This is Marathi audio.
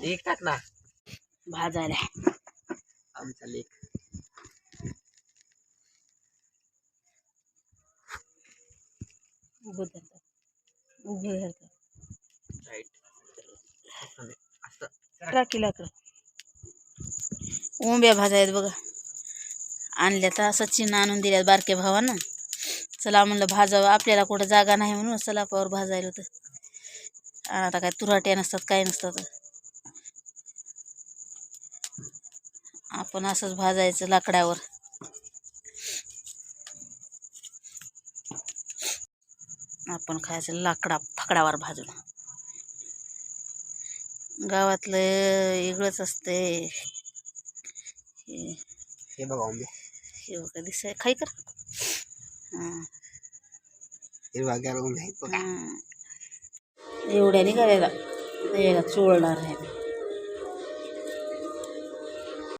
एक टाक ना. भाजायला. आमचा लेख. उभं धरतात उभं धरतात राईट असं. टाकी लाकडं ओंब्या भाज्या आहेत बघा. आणल्या तर असं चिन्ह आणून दिल्यात बारक्या भावानं. चला म्हणलं भाजावं. आपल्याला कुठं जागा नाही म्हणून चला पावर भाजायला होतं. आता काय तुराट्या नसतात काय नसतात. आपण असंच भाजायचं लाकडावर. आपण खायचं लाकडा फकडावर भाजून. गावातलं वेगळंच असते हे बघा हे बघा दिसाय खाई कर. हां. हे हां. चोळणार आहे